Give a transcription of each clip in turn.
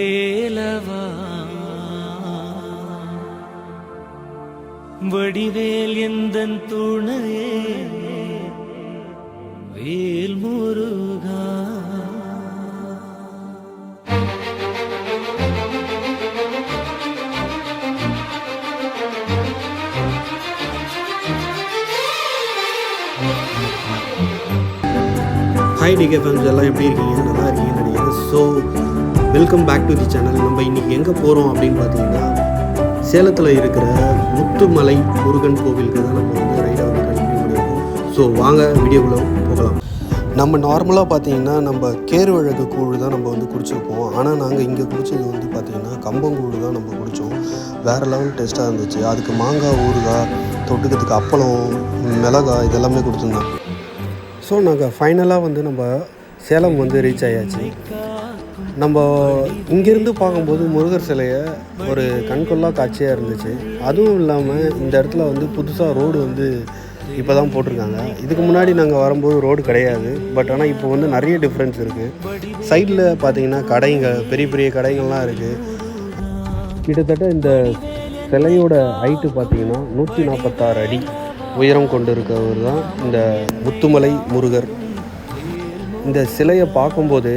வடிவேலவா? வடிவேல் எந்த துணையே? வேல் முருகா? High decay ஃபேம்ஸ் எல்லாம் எப்படி இருக்கீங்க? நல்லா இருக்கீங்கன்னு நினைக்கிறேன். So welcome back to the channel நம்ம இன்றைக்கி எங்கே போகிறோம் அப்படின்னு பார்த்தீங்கன்னா சேலத்தில் இருக்கிற முத்துமலை முருகன் கோவிலுக்கு தான் நம்ம வந்து ரைடாக வந்து கண்டினியூ பண்ணியிருக்கோம் ஸோ வாங்க வீடியோக்குள்ளே போகலாம். நம்ம நார்மலாக பார்த்தீங்கன்னா நம்ம கேர்வழகு கூழ் தான் நம்ம வந்து குடிச்சிருப்போம். ஆனால் நாங்கள் இங்கே குடித்தது வந்து பார்த்திங்கன்னா கம்பங்கூழ் தான் நம்ம குடித்தோம் வேறு லெவல் டேஸ்ட்டாக இருந்துச்சு. அதுக்கு மாங்காய் ஊறுகாய் தொட்டுக்கிறதுக்கு அப்பளம் மிளகாய் இதெல்லாமே கொடுத்துருந்தாங்க ஸோ நாங்கள் ஃபைனலாக வந்து நம்ம சேலம் வந்து ரீச் ஆயாச்சு. நம்ம இங்கேருந்து பார்க்கும்போது முருகர் சிலையை ஒரு கண்கொள்ளா காட்சியாக இருந்துச்சு. அதுவும் இல்லாமல் இந்த இடத்துல வந்து புதுசாக ரோடு வந்து இப்போ தான் போட்டிருக்காங்க. இதுக்கு முன்னாடி நாங்கள் வரும்போது ரோடு கிடையாது. பட் ஆனால் இப்போ வந்து நிறைய டிஃப்ரென்ஸ் இருக்குது சைடில் பார்த்தீங்கன்னா கடைங்க பெரிய பெரிய கடைகள்லாம் இருக்குது கிட்டத்தட்ட இந்த சிலையோட ஹைட்டு பார்த்தீங்கன்னா நூற்றி நாற்பத்தாறு அடி உயரம் கொண்டு இருக்கவர் தான் இந்த முத்துமலை முருகர். இந்த சிலையை பார்க்கும்போது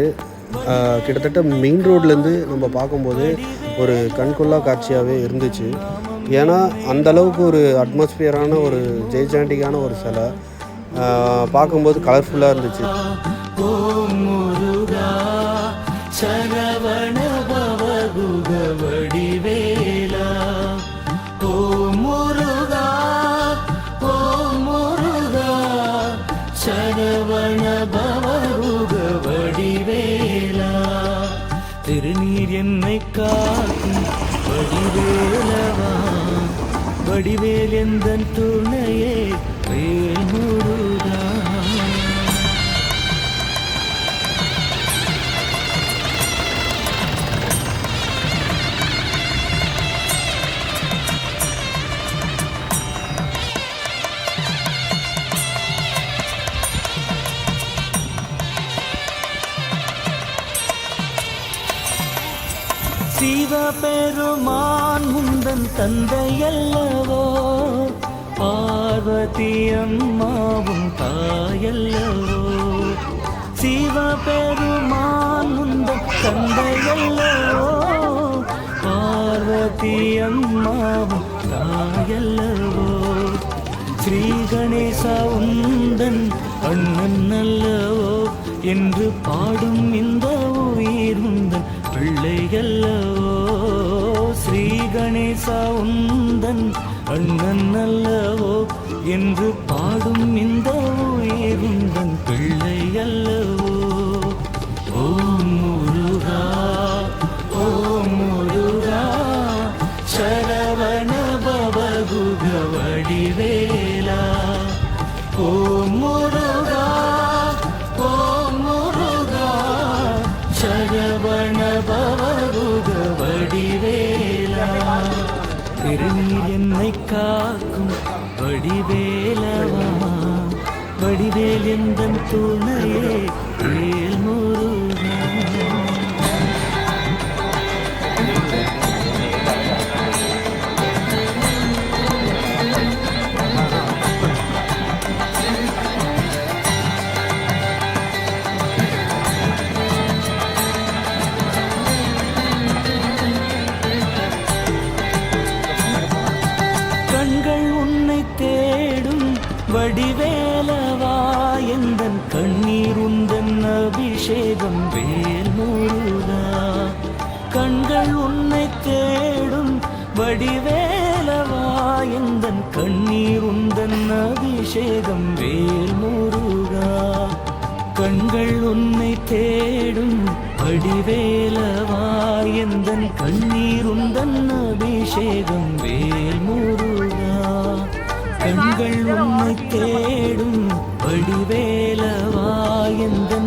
கிட்டத்தட்ட மெயின் ரோட்லேருந்து நம்ம பார்க்கும்போது ஒரு கண்கொள்ளா காட்சியாகவே இருந்துச்சு. ஏன்னா அந்தளவுக்கு ஒரு அட்மாஸ்பியரான ஒரு ஜெய்சாண்டிக்கான ஒரு சிலை பார்க்கும்போது கலர்ஃபுல்லாக இருந்துச்சு. திருநீர் என்னை காக்கும் வடிவேலவா? வடிவேல் எந்த துணையே சிவபெருமான் முந்தன் தந்தையல்லவோ? பார்வதி அம்மாவும் தாயல்லவோ? சிவபெருமான் முந்தன் தந்தையல்லவோ? பார்வதி அம்மாவும் தாயல்லவோ? ஸ்ரீ கணேசா உந்தன் அண்ணன் அல்லவோ? என்று பாடும் இந்த உயிர் உந்தன் பிள்ளையல்லவோ? கணேசா உந்தன் அண்ணன் அல்லவோ என்று பாடும் இந்த உயிருந்தன் பிள்ளை அல்லவோ. திருநீர் என்னை காக்கும் வடிவேலவா? வடிவேல் எந்த துணையே உந்தன் கண்ணீர் உந்தன் அபிஷேகம் வேல் முருகா கண்கள் உன்னை தேடும் வடிவேலவா. எந்தன் கண்ணீர் உந்தன் அபிஷேகம் வேல் முருகா கண்கள் உன்னை தேடும் வடிவேலவா. எந்தன் கண்ணீர் உந்தன் அபிஷேகம் வேல் முருகா கண்கள் உன்னை தேடும் வடிவேலவா எந்த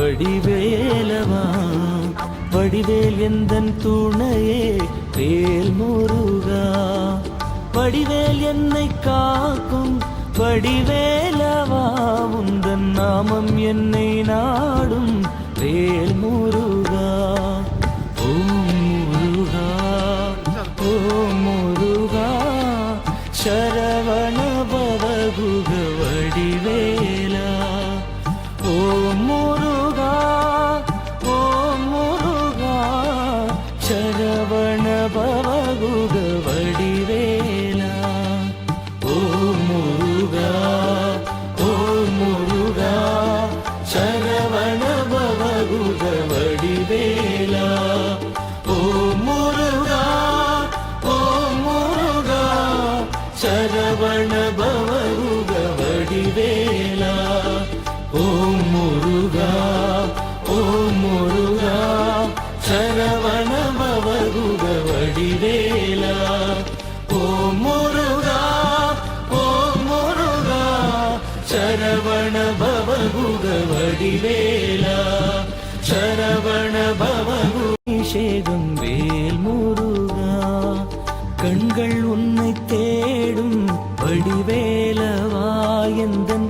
வடிவேலவா? வடிவேல் எந்தன் துணையே? வேல் முருகா? வடிவேல் என்னை காக்கும் வடிவேலவா? உந்தன் நாமம் என்னை நாடும் வேல் முருகா. ஓம் முருகா ஓம் முருகா சரண வடிவேலா ஓம் முருகா ஓம் முருகா சரவண பவகுக வடிவேலா ஓம் முருகா ஓம் முருகா சரவண பவகுக வடிவேலா சரவண பவகு வே எந்தன்